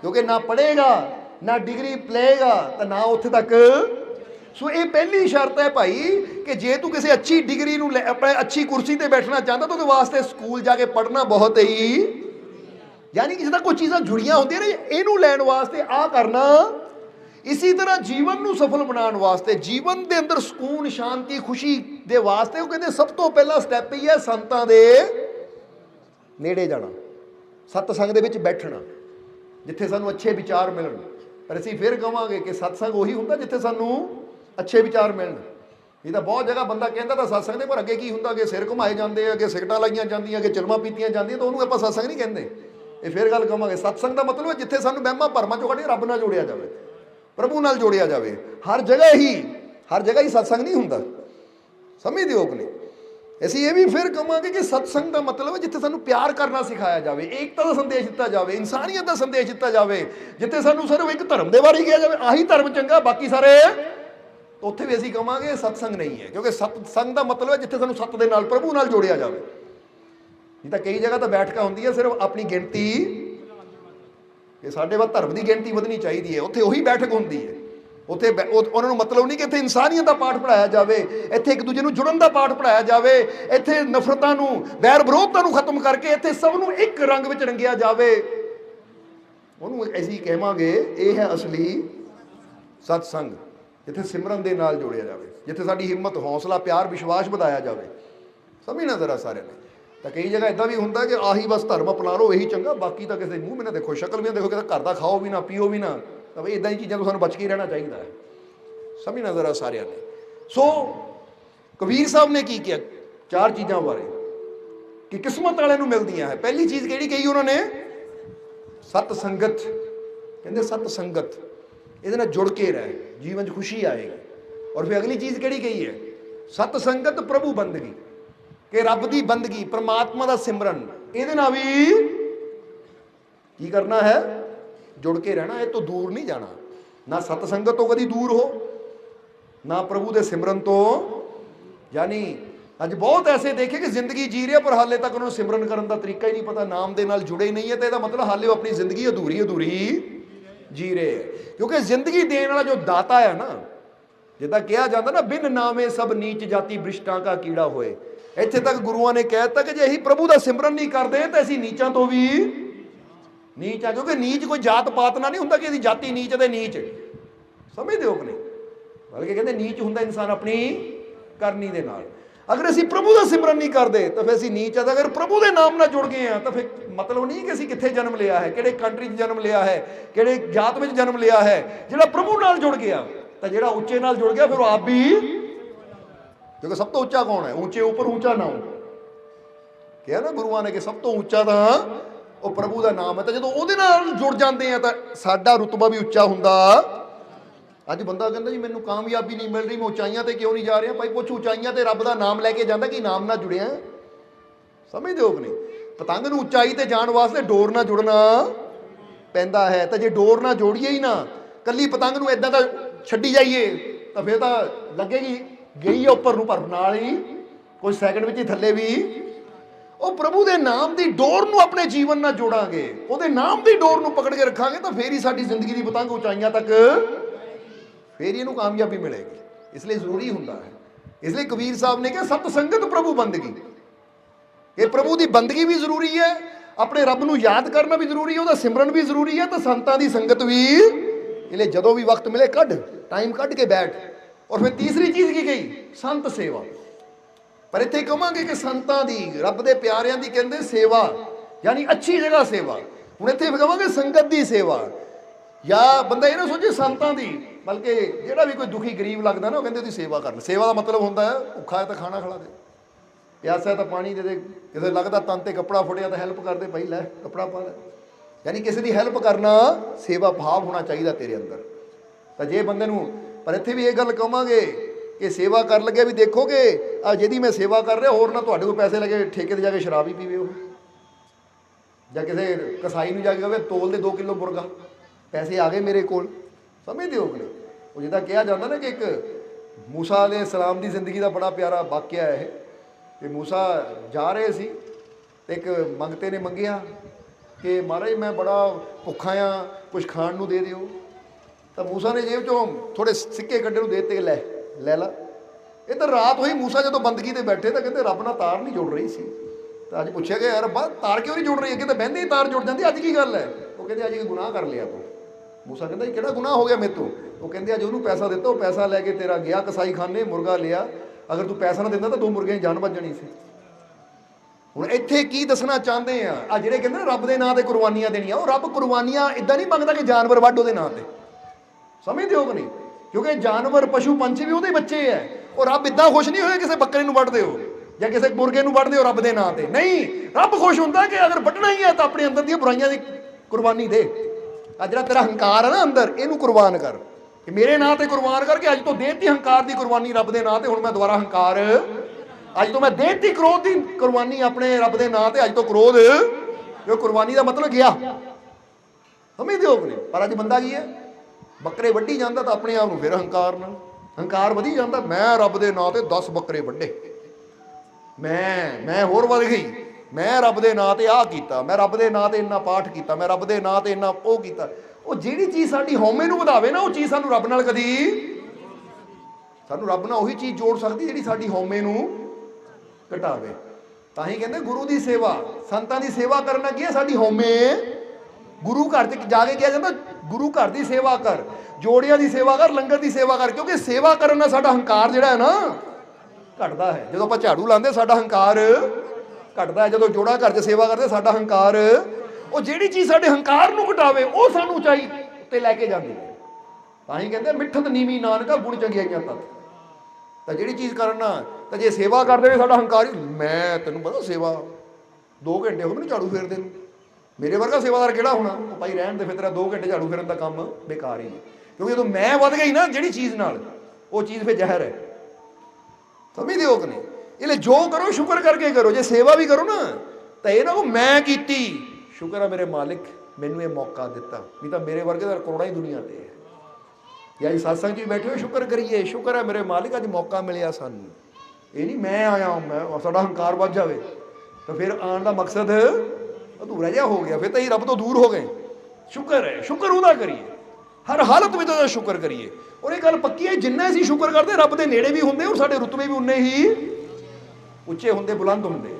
ਕਿਉਂਕਿ ਨਾ ਪੜ੍ਹੇਗਾ, ਨਾ ਡਿਗਰੀ ਪਲੇਗਾ ਤਾਂ ਨਾ ਉੱਥੇ ਤੱਕ। ਸੋ ਇਹ ਪਹਿਲੀ ਸ਼ਰਤ ਹੈ ਭਾਈ ਕਿ ਜੇ ਤੂੰ ਕਿਸੇ ਅੱਛੀ ਡਿਗਰੀ ਨੂੰ ਲੈ- ਆਪਣੇ ਅੱਛੀ ਕੁਰਸੀ ਤੇ ਬੈਠਣਾ ਚਾਹੁੰਦਾ, ਤਾਂ ਉਹਦੇ ਵਾਸਤੇ ਸਕੂਲ ਜਾ ਕੇ ਪੜ੍ਹਨਾ ਬਹੁਤ ਹੀ ਯਾਨੀ ਕਿ ਜਿੱਦਾਂ ਕੋਈ ਚੀਜ਼ਾਂ ਜੁੜੀਆਂ ਹੁੰਦੀਆਂ ਨੇ, ਇਹਨੂੰ ਲੈਣ ਵਾਸਤੇ ਆ ਕਰਨਾ। ਇਸੇ ਤਰ੍ਹਾਂ ਜੀਵਨ ਨੂੰ ਸਫਲ ਬਣਾਉਣ ਵਾਸਤੇ, ਜੀਵਨ ਦੇ ਅੰਦਰ ਸਕੂਨ, ਸ਼ਾਂਤੀ, ਖੁਸ਼ੀ ਦੇ ਵਾਸਤੇ ਉਹ ਕਹਿੰਦੇ ਸਭ ਤੋਂ ਪਹਿਲਾ ਸਟੈਪ ਹੀ ਹੈ ਸੰਤਾਂ ਦੇ ਨੇੜੇ ਜਾਣਾ। ਸਤਸੰਗ ਦੇ ਵਿੱਚ ਬੈਠਣਾ, ਜਿੱਥੇ ਸਾਨੂੰ ਅੱਛੇ ਵਿਚਾਰ ਮਿਲਣ। ਪਰ ਅਸੀਂ ਫਿਰ ਕਵਾਂਗੇ ਕਿ ਸਤਸੰਗ ਉਹੀ ਹੁੰਦਾ ਜਿੱਥੇ ਸਾਨੂੰ ਅੱਛੇ ਵਿਚਾਰ ਮਿਲਣ। ਇਹ ਤਾਂ ਬਹੁਤ ਜਗ੍ਹਾ ਬੰਦਾ ਕਹਿੰਦਾ ਤਾਂ ਸਤਸੰਗ ਦੇ ਪਰ ਅੱਗੇ ਕੀ ਹੁੰਦਾ ਕਿ ਸਿਰ ਘੁਮਾਏ ਜਾਂਦੇ ਆ, ਅੱਗੇ ਸਿਗਟਾਂ ਲਾਈਆਂ ਜਾਂਦੀਆਂ, ਅੱਗੇ ਚਲਮਾ ਪੀਤੀਆਂ ਜਾਂਦੀਆਂ, ਤਾਂ ਉਹਨੂੰ ਆਪਾਂ ਸਤਸੰਗ ਨਹੀਂ ਕਹਿੰਦੇ। ਇਹ ਫਿਰ ਗੱਲ ਕਵਾਂਗੇ। ਸਤਸੰਗ ਦਾ ਮਤਲਬ ਹੈ ਜਿੱਥੇ ਸਾਨੂੰ ਵਹਿਮਾਂ ਭਰਮਾਂ ਚੋਂ ਕੱਢੀ ਰੱਬ ਨਾਲ ਜੋੜਿਆ ਜਾਵੇ, ਪ੍ਰਭੂ ਨਾਲ ਜੋੜਿਆ ਜਾਵੇ। ਹਰ ਜਗ੍ਹਾ ਹੀ, ਹਰ ਜਗ੍ਹਾ ਹੀ ਸਤਸੰਗ ਨਹੀਂ ਹੁੰਦਾ। ਸਮਝਦੇ ਹੋ ਕਿ ਨਹੀਂ? ਅਸੀਂ ਇਹ ਵੀ ਫਿਰ ਕਹਾਂਗੇ ਕਿ ਸਤਸੰਗ ਦਾ ਮਤਲਬ ਹੈ ਜਿੱਥੇ ਸਾਨੂੰ ਪਿਆਰ ਕਰਨਾ ਸਿਖਾਇਆ ਜਾਵੇ, ਏਕਤਾ ਦਾ ਸੰਦੇਸ਼ ਦਿੱਤਾ ਜਾਵੇ, ਇਨਸਾਨੀਅਤ ਦਾ ਸੰਦੇਸ਼ ਦਿੱਤਾ ਜਾਵੇ, ਜਿੱਥੇ ਸਾਨੂੰ ਸਿਰਫ ਇੱਕ ਧਰਮ ਦੇ ਬਾਰੇ ਕਿਹਾ ਜਾਵੇ, ਆਹੀ ਧਰਮ ਚੰਗਾ, ਬਾਕੀ ਸਾਰੇ ਉੱਥੇ ਵੀ ਅਸੀਂ ਕਹਾਂਗੇ ਸਤਸੰਗ ਨਹੀਂ ਹੈ, ਕਿਉਂਕਿ ਸਤਸੰਗ ਦਾ ਮਤਲਬ ਹੈ ਜਿੱਥੇ ਸਾਨੂੰ ਸਤ ਦੇ ਨਾਲ, ਪ੍ਰਭੂ ਨਾਲ ਜੋੜਿਆ ਜਾਵੇ। ਨਹੀਂ ਤਾਂ ਕਈ ਜਗ੍ਹਾ ਤਾਂ ਬੈਠਕਾਂ ਹੁੰਦੀ ਹੈ ਸਿਰਫ ਆਪਣੀ ਗਿਣਤੀ। ਕਿ ਸਾਡੇ ਵੱਲ ਧਰਮ ਦੀ ਗਿਣਤੀ ਵਧਣੀ ਚਾਹੀਦੀ ਹੈ। ਉੱਥੇ ਉਹੀ ਬੈਠਕ ਹੁੰਦੀ ਹੈ। ਉੱਥੇ ਬੈ- ਉਹਨਾਂ ਨੂੰ ਮਤਲਬ ਨਹੀਂ ਕਿ ਇੱਥੇ ਇਨਸਾਨੀਅਤ ਦਾ ਪਾਠ ਪੜਾਇਆ ਜਾਵੇ, ਇੱਥੇ ਇੱਕ ਦੂਜੇ ਨੂੰ ਜੁੜਨ ਦਾ ਪਾਠ ਪੜਾਇਆ ਜਾਵੇ, ਇੱਥੇ ਨਫ਼ਰਤਾਂ ਨੂੰ, ਵੈਰ ਵਿਰੋਧਤਾ ਨੂੰ ਖਤਮ ਕਰਕੇ ਇੱਥੇ ਸਭ ਨੂੰ ਇੱਕ ਰੰਗ ਵਿੱਚ ਰੰਗਿਆ ਜਾਵੇ। ਉਹਨੂੰ ਅਸੀਂ ਕਹਾਂਗੇ, ਇਹ ਹੈ ਅਸਲੀ ਸਤਸੰਗ, ਜਿੱਥੇ ਸਿਮਰਨ ਦੇ ਨਾਲ ਜੋੜਿਆ ਜਾਵੇ, ਜਿੱਥੇ ਸਾਡੀ ਹਿੰਮਤ, ਹੌਸਲਾ, ਪਿਆਰ, ਵਿਸ਼ਵਾਸ ਵਧਾਇਆ ਜਾਵੇ। ਸਮਝਣਾ ਜ਼ਰਾ ਸਾਰਿਆਂ ਨੇ। ਤਾਂ ਕਈ ਜਗ੍ਹਾ ਇਦਾਂ ਵੀ ਹੁੰਦਾ ਕਿ ਆਹੀ ਬਸ ਧਰਮ ਅਪਣਾ ਲਓ, ਇਹੀ ਚੰਗਾ, ਬਾਕੀ ਤਾਂ ਕਿਸੇ ਮੂੰਹ ਵੀ ਨਾ ਦੇਖੋ, ਸ਼ਕਲ ਵੀ ਨਾ ਦੇਖੋ ਕਿਤੇ ਘਰ ਦਾ ਖਾਓ ਵੀ ਨਾ, ਪੀਓ ਵੀ ਨਾ, ਤਾਂ ਬਈ ਇਦਾਂ ਦੀ ਚੀਜ਼ਾਂ ਤੋਂ ਸਾਨੂੰ ਬਚ ਕੇ ਰਹਿਣਾ ਚਾਹੀਦਾ ਹੈ। ਸਮਝਣਾ ਜ਼ਰਾ ਸਾਰਿਆਂ ਨੇ। ਸੋ ਕਬੀਰ ਸਾਹਿਬ ਨੇ ਕੀ ਕਿਹਾ? ਚਾਰ ਚੀਜ਼ਾਂ ਬਾਰੇ। ਕਿ ਕਿਸਮਤ ਵਾਲਿਆਂ ਨੂੰ ਮਿਲਦੀਆਂ ਹੈ। ਪਹਿਲੀ ਚੀਜ਼ ਕਿਹੜੀ ਕਹੀ ਉਹਨਾਂ ਨੇ? ਸਤ ਸੰਗਤ। ਕਹਿੰਦੇ ਸਤ ਸੰਗਤ। ਇਹਦੇ ਨਾਲ ਜੁੜ ਕੇ ਰਹਿ। ਜੀਵਨ 'ਚ ਖੁਸ਼ੀ ਆਏਗੀ। ਔਰ ਫਿਰ ਅਗਲੀ ਚੀਜ਼ ਕਿਹੜੀ ਕਹੀ ਹੈ? ਸਤ ਸੰਗਤ ਪ੍ਰਭੂ ਬੰਦਗੀ ਕਿ ਰੱਬ ਦੀ ਬੰਦਗੀ, ਪ੍ਰਮਾਤਮਾ ਦਾ ਸਿਮਰਨ, ਇਹਦੇ ਨਾਲ ਵੀ ਕੀ ਕਰਨਾ ਹੈ? ਜੁੜ ਕੇ ਰਹਿਣਾ, ਇਹ ਤੋਂ ਦੂਰ ਨਹੀਂ ਜਾਣਾ। ਨਾ ਸਤ ਸੰਗਤ ਤੋਂ ਕਦੀ ਦੂਰ ਹੋ, ਨਾ ਪ੍ਰਭੂ ਦੇ ਸਿਮਰਨ ਤੋਂ। ਯਾਨੀ ਅੱਜ ਬਹੁਤ ਐਸੇ ਦੇਖੇ ਕਿ ਜ਼ਿੰਦਗੀ ਜੀ ਰਿਹਾ, ਪਰ ਹਾਲੇ ਤੱਕ ਉਹਨਾਂ ਨੂੰ ਸਿਮਰਨ ਕਰਨ ਦਾ ਤਰੀਕਾ ਹੀ ਨਹੀਂ ਪਤਾ, ਨਾਮ ਦੇ ਨਾਲ ਜੁੜੇ ਨਹੀਂ ਹੈ, ਤੇ ਇਹਦਾ ਮਤਲਬ ਹਾਲੇ ਉਹ ਆਪਣੀ ਜ਼ਿੰਦਗੀ ਅਧੂਰੀ ਅਧੂਰੀ ਜੀ ਰਹੇ ਕਿਉਂਕਿ ਜ਼ਿੰਦਗੀ ਦੇਣ ਵਾਲਾ ਜੋ ਦਾਤਾ ਹੈ ਨਾ, ਜਿੱਦਾਂ ਕਿਹਾ ਜਾਂਦਾ ਨਾ, ਬਿਨ ਨਾਮੇ ਸਭ ਨੀਚ ਜਾਤੀ ਬ੍ਰਿਸ਼ਟਾਂ ਕਾ ਕੀੜਾ ਹੋਏ। ਇੱਥੇ ਤੱਕ ਗੁਰੂਆਂ ਨੇ ਕਹਿ ਦਿੱਤਾ ਕਿ ਜੇ ਅਸੀਂ ਪ੍ਰਭੂ ਦਾ ਸਿਮਰਨ ਨਹੀਂ ਕਰਦੇ, ਤਾਂ ਅਸੀਂ ਨੀਚਾਂ ਤੋਂ ਵੀ ਨੀਚ ਆ। ਕਿਉਂਕਿ ਨੀਚ ਕੋਈ ਜਾਤ ਪਾਤ ਨਾਲ ਨਹੀਂ ਹੁੰਦਾ ਕਿ ਇਹਦੀ ਜਾਤੀ ਨੀਚ ਤੇ ਨੀਚ। ਸਮਝਦੇ ਹੋ ਕਿ ਨਹੀਂ? ਬਲਕਿ ਕਹਿੰਦੇ ਨੀਚ ਹੁੰਦਾ ਇਨਸਾਨ ਆਪਣੀ ਕਰਨੀ ਦੇ ਨਾਲ। ਅਗਰ ਅਸੀਂ ਪ੍ਰਭੂ ਦਾ ਸਿਮਰਨ ਨਹੀਂ ਕਰਦੇ, ਤਾਂ ਫਿਰ ਅਸੀਂ ਨੀਚ ਆ। ਤੇ ਅਗਰ ਪ੍ਰਭੂ ਦੇ ਨਾਮ ਨਾਲ ਜੁੜ ਗਏ ਆ, ਤਾਂ ਫਿਰ ਮਤਲਬ ਨਹੀਂ ਕਿ ਅਸੀਂ ਕਿੱਥੇ ਜਨਮ ਲਿਆ ਹੈ, ਕਿਹੜੇ ਕੰਟਰੀ 'ਚ ਜਨਮ ਲਿਆ ਹੈ, ਕਿਹੜੇ ਜਾਤ ਵਿੱਚ ਜਨਮ ਲਿਆ ਹੈ। ਜਿਹੜਾ ਪ੍ਰਭੂ ਨਾਲ ਜੁੜ ਗਿਆ, ਤਾਂ ਜਿਹੜਾ ਉੱਚੇ ਨਾਲ ਜੁੜ ਗਿਆ, ਫਿਰ ਉਹ ਆਪ ਵੀ ਕਿਉਂਕਿ ਸਭ ਤੋਂ ਉੱਚਾ ਕੌਣ ਹੈ? ਉੱਚੇ ਉੱਪਰ ਉੱਚਾ ਨਾਮ ਕਿਹਾ ਨਾ ਗੁਰੂਆਂ ਨੇ ਕਿ ਸਭ ਤੋਂ ਉੱਚਾ ਤਾਂ ਉਹ ਪ੍ਰਭੂ ਦਾ ਨਾਮ ਹੈ। ਤਾਂ ਜਦੋਂ ਉਹਦੇ ਨਾਲ ਜੁੜ ਜਾਂਦੇ ਆ ਤਾਂ ਸਾਡਾ ਰੁਤਬਾ ਵੀ ਉੱਚਾ ਹੁੰਦਾ। ਅੱਜ ਬੰਦਾ ਕਹਿੰਦਾ ਜੀ, ਮੈਨੂੰ ਕਾਮਯਾਬੀ ਨਹੀਂ ਮਿਲ ਰਹੀ, ਮੈਂ ਉਚਾਈਆਂ ਤੇ ਕਿਉਂ ਨਹੀਂ ਜਾ ਰਿਹਾ? ਭਾਈ ਪੁੱਛ, ਉਚਾਈਆਂ ਤੇ ਰੱਬ ਦਾ ਨਾਮ ਲੈ ਕੇ ਜਾਂਦਾ ਕਿ ਨਾਮ ਨਾਲ ਜੁੜਿਆ? ਸਮਝਦੇ ਹੋ ਕਿ ਨਹੀਂ? ਪਤੰਗ ਨੂੰ ਉਚਾਈ ਤੇ ਜਾਣ ਵਾਸਤੇ ਡੋਰ ਨਾਲ ਜੁੜਨਾ ਪੈਂਦਾ ਹੈ। ਤਾਂ ਜੇ ਡੋਰ ਨਾਲ ਜੋੜੀਏ ਹੀ ਨਾ, ਕੱਲੀ ਪਤੰਗ ਨੂੰ ਇਦਾਂ ਦਾ ਛੱਡੀ ਜਾਈਏ, ਤਾਂ ਫਿਰ ਤਾਂ ਲੱਗੇਗੀ ਗਈ ਹੈ ਉੱਪਰ ਨੂੰ ਪਰ ਨਾਲ ਹੀ ਕੁਝ ਸੈਕਿੰਡ ਵਿੱਚ ਹੀ ਥੱਲੇ ਵੀ। ਉਹ ਪ੍ਰਭੂ ਦੇ ਨਾਮ ਦੀ ਡੋਰ ਨੂੰ ਆਪਣੇ ਜੀਵਨ ਨਾਲ ਜੋੜਾਂਗੇ। ਉਹਦੇ ਨਾਮ ਦੀ ਡੋਰ ਨੂੰ ਪਕੜ ਕੇ ਰੱਖਾਂਗੇ ਤਾਂ ਫੇਰ ਹੀ ਸਾਡੀ ਜ਼ਿੰਦਗੀ ਦੀ ਪਤੰਗ ਉਚਾਈਆਂ ਤੱਕ ਫੇਰ ਹੀ ਇਹਨੂੰ ਕਾਮਯਾਬੀ ਮਿਲੇਗੀ। ਇਸ ਲਈ ਜ਼ਰੂਰੀ ਹੁੰਦਾ ਹੈ। ਇਸ ਲਈ ਕਬੀਰ ਸਾਹਿਬ ਨੇ ਕਿਹਾ, ਸਤ ਸੰਗਤ ਪ੍ਰਭੂ ਬੰਦਗੀ। ਇਹ ਪ੍ਰਭੂ ਦੀ ਬੰਦਗੀ ਵੀ ਜ਼ਰੂਰੀ ਹੈ। ਆਪਣੇ ਰੱਬ ਨੂੰ ਯਾਦ ਕਰਨਾ ਵੀ ਜ਼ਰੂਰੀ ਹੈ, ਉਹਦਾ ਸਿਮਰਨ ਵੀ ਜ਼ਰੂਰੀ ਹੈ, ਤਾਂ ਸੰਤਾਂ ਦੀ ਸੰਗਤ ਵੀ। ਇਹ ਜਦੋਂ ਵੀ ਵਕਤ ਮਿਲੇ, ਕੱਢ। ਟਾਈਮ ਕੱਢ ਕੇ ਬੈਠ। ਔਰ ਫਿਰ ਤੀਸਰੀ ਚੀਜ਼ ਕੀ ਕਹੀ? ਸੰਤ ਸੇਵਾ। ਪਰ ਇੱਥੇ ਕਹਾਂਗੇ ਕਿ ਸੰਤਾਂ ਦੀ, ਰੱਬ ਦੇ ਪਿਆਰਿਆਂ ਦੀ ਕਹਿੰਦੇ ਸੇਵਾ, ਯਾਨੀ ਅੱਛੀ ਜਗ੍ਹਾ ਸੇਵਾ। ਹੁਣ ਇੱਥੇ ਕਹਾਂਗੇ ਸੰਗਤ ਦੀ ਸੇਵਾ। ਜਾਂ ਬੰਦਾ ਇਹ ਨਾ ਸੋਚੇ ਸੰਤਾਂ ਦੀ, ਬਲਕਿ ਜਿਹੜਾ ਵੀ ਕੋਈ ਦੁਖੀ, ਗਰੀਬ ਲੱਗਦਾ ਨਾ, ਉਹ ਕਹਿੰਦੇ ਉਹਦੀ ਸੇਵਾ ਕਰਨ। ਸੇਵਾ ਦਾ ਮਤਲਬ ਹੁੰਦਾ ਹੈ, ਭੁੱਖਾ ਹੈ ਤਾਂ ਖਾਣਾ ਖਿਲਾ ਦੇ। ਪਿਆਸਾ ਹੈ ਤਾਂ ਪਾਣੀ ਦੇ ਦੇ। ਕਿਸੇ ਲੱਗਦਾ ਤਨ ਤੇ ਕੱਪੜਾ ਫੁੱਟਿਆ ਤਾਂ ਹੈਲਪ ਕਰਦੇ ਭਾਈ ਲੈ, ਕੱਪੜਾ ਪਾ ਲੈ। ਯਾਨੀ ਕਿਸੇ ਦੀ ਹੈਲਪ ਕਰਨਾ, ਸੇਵਾ ਭਾਵ ਹੋਣਾ ਚਾਹੀਦਾ ਤੇਰੇ ਅੰਦਰ। ਤਾਂ ਜੇ ਬੰਦੇ ਨੂੰ ਪਰ ਇੱਥੇ ਵੀ ਇਹ ਗੱਲ ਕਹਾਂਗੇ ਕਿ ਸੇਵਾ ਕਰਨ ਲੱਗਿਆ ਵੀ ਦੇਖੋਗੇ, ਆ ਜਿਹਦੀ ਮੈਂ ਸੇਵਾ ਕਰ ਰਿਹਾ, ਹੋਰ ਨਾ ਤੁਹਾਡੇ ਕੋਲ ਪੈਸੇ ਲੱਗੇ, ਠੇਕੇ ਤੇ ਜਾ ਕੇ ਸ਼ਰਾਬ ਹੀ ਪੀਵੇ ਉਹ। ਜਾਂ ਕਿਸੇ ਕਸਾਈ ਨੂੰ ਜਾ ਕੇ ਕਹੇ, ਤੋਲ ਦੇ 2 ਕਿਲੋ ਮੁਰਗਾ, ਪੈਸੇ ਆ ਗਏ ਮੇਰੇ ਕੋਲ। ਸਮਝਦੇ ਹੋ ਕਿ ਉਹ ਜਿੱਦਾਂ ਕਿਹਾ ਜਾਂਦਾ ਨਾ ਕਿ ਇੱਕ ਮੂਸਾ ਅਲੇ ਸਲਾਮ ਦੀ ਜ਼ਿੰਦਗੀ ਦਾ ਬੜਾ ਪਿਆਰਾ ਵਾਕਿਆ ਹੈ ਇਹ। ਕਿ ਮੂਸਾ ਜਾ ਰਹੇ ਸੀ ਤੇ ਇੱਕ ਮੰਗਤੇ ਨੇ ਮੰਗਿਆ ਕਿ ਮਹਾਰਾਜ ਮੈਂ ਬੜਾ ਭੁੱਖਾ ਆ ਕੁਝ ਖਾਣ ਨੂੰ ਦੇ ਦਿਓ। ਤਾਂ ਮੂਸਾ ਨੇ ਜੇਬ ਚੋਂ ਥੋੜੇ ਸਿੱਕੇ ਕੱਢੇ ਨੂੰ ਦੇ ਦਿੱਤੇ ਲੈ ਲੈ ਲਾ। ਇਹ ਤਾਂ ਰਾਤ ਹੋਈ ਮੂਸਾ ਜਦੋਂ ਬੰਦਗੀ ਤੇ ਬੈਠੇ ਤਾਂ ਕਹਿੰਦੇ ਰੱਬ ਨਾਲ ਤਾਰ ਨਹੀਂ ਜੁੜ ਰਹੀ ਸੀ। ਤਾਂ ਅੱਜ ਪੁੱਛਿਆ ਗਿਆ, ਯਾਰ, ਬਾ ਤਾਰ ਕਿਉਂ ਨਹੀਂ ਜੁੜ ਰਹੀ? ਅੱਗੇ ਤਾਂ ਬਹਿੰਦੇ ਹੀ ਤਾਰ ਜੁੜ ਜਾਂਦੀ, ਅੱਜ ਕੀ ਗੱਲ ਹੈ? ਉਹ ਕਹਿੰਦੇ, ਅੱਜ ਇਹ ਗੁਨਾਹ ਕਰ ਲਿਆ ਤੂੰ। ਮੂਸਾ ਕਹਿੰਦਾ, ਇਹ ਕਿਹੜਾ ਗੁਨਾਹ ਹੋ ਗਿਆ ਮੇਰੇ ਤੋਂ? ਉਹ ਕਹਿੰਦੇ, ਅੱਜ ਉਹਨੂੰ ਪੈਸਾ ਦਿੱਤਾ, ਉਹ ਪੈਸਾ ਲੈ ਕੇ ਤੇਰਾ ਗਿਆ ਕਸਾਈ ਖਾਨੇ ਮੁਰਗਾ ਲਿਆ। ਅਗਰ ਤੂੰ ਪੈਸਾ ਨਾ ਦਿੰਦਾ ਤਾਂ ਦੋ ਮੁਰਗਿਆਂ ਦੀ ਜਾਨ ਬਚ ਜਾਣੀ ਸੀ। ਹੁਣ ਇੱਥੇ ਕੀ ਦੱਸਣਾ ਚਾਹੁੰਦੇ ਆ? ਆ ਜਿਹੜੇ ਕਹਿੰਦੇ ਨਾ ਰੱਬ ਦੇ ਨਾਂ ਤੇ ਕੁਰਬਾਨੀਆਂ ਦੇਣੀਆਂ, ਉਹ ਰੱਬ ਕੁਰਬਾਨੀਆਂ ਇਦਾਂ ਨਹੀਂ ਮੰਗਦਾ ਕਿ ਜਾਨਵਰ ਵੱਢ ਉਹਦੇ ਨਾਂ ਤੇ। ਸਮਝਦੇ ਹੋ ਕਿ ਨਹੀਂ? ਕਿਉਂਕਿ ਜਾਨਵਰ, ਪਸ਼ੂ, ਪੰਛੀ ਵੀ ਉਹਦੇ ਬੱਚੇ ਐ। ਉਹ ਰੱਬ ਇਦਾਂ ਖੁਸ਼ ਨਹੀਂ ਹੋਇਆ ਕਿਸੇ ਬੱਕਰੇ ਨੂੰ ਵੱਢਦੇ ਹੋ ਜਾਂ ਕਿਸੇ ਮੁਰਗੇ ਨੂੰ ਵੱਢਦੇ ਹੋ ਰੱਬ ਦੇ ਨਾਂ ਤੇ। ਨਹੀਂ, ਰੱਬ ਖੁਸ਼ ਹੁੰਦਾ ਕਿ ਅਗਰ ਵੱਢਣਾ ਹੀ ਹੈ ਤਾਂ ਆਪਣੇ ਅੰਦਰ ਦੀਆਂ ਬੁਰਾਈਆਂ ਦੀ ਕੁਰਬਾਨੀ ਦੇ। ਆ ਜਿਹੜਾ ਤੇਰਾ ਹੰਕਾਰ ਹੈ ਨਾ ਅੰਦਰ, ਇਹਨੂੰ ਕੁਰਬਾਨ ਕਰ। ਕਿ ਮੇਰੇ ਨਾਂ ਤੇ ਕੁਰਬਾਨ ਕਰਕੇ ਅੱਜ ਤੋਂ ਦੇਤੀ ਹੰਕਾਰ ਦੀ ਕੁਰਬਾਨੀ ਰੱਬ ਦੇ ਨਾਂ ਤੇ, ਹੁਣ ਮੈਂ ਦੁਬਾਰਾ ਹੰਕਾਰ। ਅੱਜ ਤੋਂ ਮੈਂ ਦੇਤੀ ਕ੍ਰੋਧ ਦੀ ਕੁਰਬਾਨੀ ਆਪਣੇ ਰੱਬ ਦੇ ਨਾਂ ਤੇ, ਅੱਜ ਤੋਂ ਕ੍ਰੋਧ। ਇਹ ਕੁਰਬਾਨੀ ਦਾ ਮਤਲਬ ਗਿਆ। ਸਮਝਦੇ ਹੋ ਕਿ ਪਰ ਅੱਜ ਬੰਦਾ ਕੀ ਹੈ ਬੱਕਰੇ ਵੱਢੀ ਜਾਂਦਾ ਤਾਂ ਆਪਣੇ ਆਪ ਨੂੰ ਫਿਰ ਹੰਕਾਰ ਨਾਲ। ਹੰਕਾਰ ਵਧੀ ਜਾਂਦਾ, ਮੈਂ ਰੱਬ ਦੇ ਨਾਂ ਤੇ 10 ਬੱਕਰੇ ਵੱਢੇ। ਮੈਂ ਮੈਂ ਹੋਰ ਵਧ ਗਈ। ਮੈਂ ਰੱਬ ਦੇ ਨਾਂ ਤੇ ਆਹ ਕੀਤਾ, ਮੈਂ ਰੱਬ ਦੇ ਨਾਂ ਤੇ ਇੰਨਾ ਪਾਠ ਕੀਤਾ, ਮੈਂ ਰੱਬ ਦੇ ਨਾਂ ਤੇ ਇੰਨਾ ਉਹ ਕੀਤਾ। ਉਹ ਜਿਹੜੀ ਚੀਜ਼ ਸਾਡੀ ਹਉਮੈ ਨੂੰ ਵਧਾਵੇ ਨਾ, ਉਹ ਚੀਜ਼ ਸਾਨੂੰ ਰੱਬ ਨਾਲ ਕਦੀ ਸਾਨੂੰ ਰੱਬ ਨਾਲ ਉਹੀ ਚੀਜ਼ ਜੋੜ ਸਕਦੀ ਜਿਹੜੀ ਸਾਡੀ ਹਉਮੈ ਨੂੰ ਘਟਾਵੇ। ਤਾਂ ਹੀ ਕਹਿੰਦੇ ਗੁਰੂ ਦੀ ਸੇਵਾ, ਸੰਤਾਂ ਦੀ ਸੇਵਾ ਕਰਨਾ ਕੀ ਹੈ ਸਾਡੀ ਹਉਮੈ। ਗੁਰੂ ਘਰ ਚ ਜਾ ਕੇ ਕਿਹਾ ਜਾਂਦਾ, ਗੁਰੂ ਘਰ ਦੀ ਸੇਵਾ ਕਰ, ਜੋੜਿਆਂ ਦੀ ਸੇਵਾ ਕਰ, ਲੰਗਰ ਦੀ ਸੇਵਾ ਕਰ, ਕਿਉਂਕਿ ਸੇਵਾ ਕਰਨ ਨਾਲ ਸਾਡਾ ਹੰਕਾਰ ਜਿਹੜਾ ਹੈ ਨਾ ਘਟਦਾ ਹੈ। ਜਦੋਂ ਆਪਾਂ ਝਾੜੂ ਲਾਉਂਦੇ, ਸਾਡਾ ਹੰਕਾਰ ਘਟਦਾ ਹੈ। ਜਦੋਂ ਜੋੜਾ ਘਰ 'ਚ ਸੇਵਾ ਕਰਦੇ, ਸਾਡਾ ਹੰਕਾਰ, ਉਹ ਜਿਹੜੀ ਚੀਜ਼ ਸਾਡੇ ਹੰਕਾਰ ਨੂੰ ਘਟਾਵੇ, ਉਹ ਸਾਨੂੰ ਉਚਾਈ 'ਤੇ ਲੈ ਕੇ ਜਾਂਦੀ ਹੈ। ਤਾਂ ਹੀ ਕਹਿੰਦੇ ਮਿੱਠਤ ਨੀਵੀਂ ਨਾਨਕਾ ਗੁਣ ਚੰਗਿਆਈਆਂ ਤਤ। ਤਾਂ ਜਿਹੜੀ ਚੀਜ਼ ਕਰਨਾ ਤਾਂ ਜੇ ਸੇਵਾ ਕਰਦੇ ਹੋਏ ਸਾਡਾ ਹੰਕਾਰ ਮੈਂ ਤੈਨੂੰ ਪਤਾ ਸੇਵਾ 2 ਘੰਟੇ ਹੋ ਗਏ ਮੈਨੂੰ ਝਾੜੂ ਫੇਰਦੇ ਨੂੰ। ਮੇਰੇ ਵਰਗਾ ਸੇਵਾਦਾਰ ਕਿਹੜਾ ਹੋਣਾ? ਉਹ ਭਾਈ ਰਹਿਣ ਦੇ ਫਿਰ ਤੇਰਾ 2 ਘੰਟੇ ਝਾੜੂ ਫੇਰਨ ਦਾ ਕੰਮ ਬੇਕਾਰ ਹੀ ਹੈ। ਕਿਉਂਕਿ ਜਦੋਂ ਮੈਂ ਵੱਧ ਗਈ ਨਾ ਜਿਹੜੀ ਚੀਜ਼ ਨਾਲ, ਉਹ ਚੀਜ਼ ਫਿਰ ਜ਼ਹਿਰ ਹੈ। ਸਮਝਦੇ ਹੋ ਕਿ ਨਹੀਂ? ਇਹ ਲਈ ਜੋ ਕਰੋ, ਸ਼ੁਕਰ ਕਰਕੇ ਕਰੋ। ਜੇ ਸੇਵਾ ਵੀ ਕਰੋ ਨਾ, ਤਾਂ ਇਹ ਨਾ ਉਹ ਮੈਂ ਕੀਤੀ। ਸ਼ੁਕਰ ਹੈ ਮੇਰੇ ਮਾਲਿਕ, ਮੈਨੂੰ ਇਹ ਮੌਕਾ ਦਿੱਤਾ। ਨਹੀਂ ਤਾਂ ਮੇਰੇ ਵਰਗੇ ਦਾ ਕਰੋੜਾਂ ਹੀ ਦੁਨੀਆ ਤੇ ਹੈ। ਜਾਂ ਜੀ satsang 'ਚ ਵੀ ਬੈਠੇ ਹੋ ਸ਼ੁਕਰ ਕਰੀਏ। ਸ਼ੁਕਰ ਹੈ ਮੇਰੇ ਮਾਲਿਕ, ਅੱਜ ਮੌਕਾ ਮਿਲਿਆ ਸਾਨੂੰ। ਇਹ ਨਹੀਂ ਮੈਂ ਆਇਆ, ਮੈਂ, ਸਾਡਾ ਹੰਕਾਰ ਵੱਜ ਜਾਵੇ। ਤਾਂ ਫਿਰ ਆਉਣ ਦਾ ਮਕਸਦ ਅਧੂਰਾ ਜਿਹਾ ਹੋ ਗਿਆ ਫਿਰ ਤਾਂ ਹੀ ਰੱਬ ਤੋਂ ਦੂਰ ਹੋ ਗਏ। ਸ਼ੁਕਰ ਹੈ ਸ਼ੁਕਰ ਉਹਦਾ ਕਰੀਏ। ਹਰ ਹਾਲਤ ਵਿੱਚ ਉਹਦਾ ਸ਼ੁਕਰ ਕਰੀਏ। ਔਰ ਇਹ ਗੱਲ ਪੱਕੀ ਹੈ ਜਿੰਨਾ ਅਸੀਂ ਸ਼ੁਕਰ ਕਰਦੇ ਰੱਬ ਦੇ ਨੇੜੇ ਵੀ ਹੁੰਦੇ ਔਰ ਸਾਡੇ ਰੁਤਬੇ ਵੀ ਉਨੇ ਹੀ ਉੱਚੇ ਹੁੰਦੇ ਬੁਲੰਦ ਹੁੰਦੇ।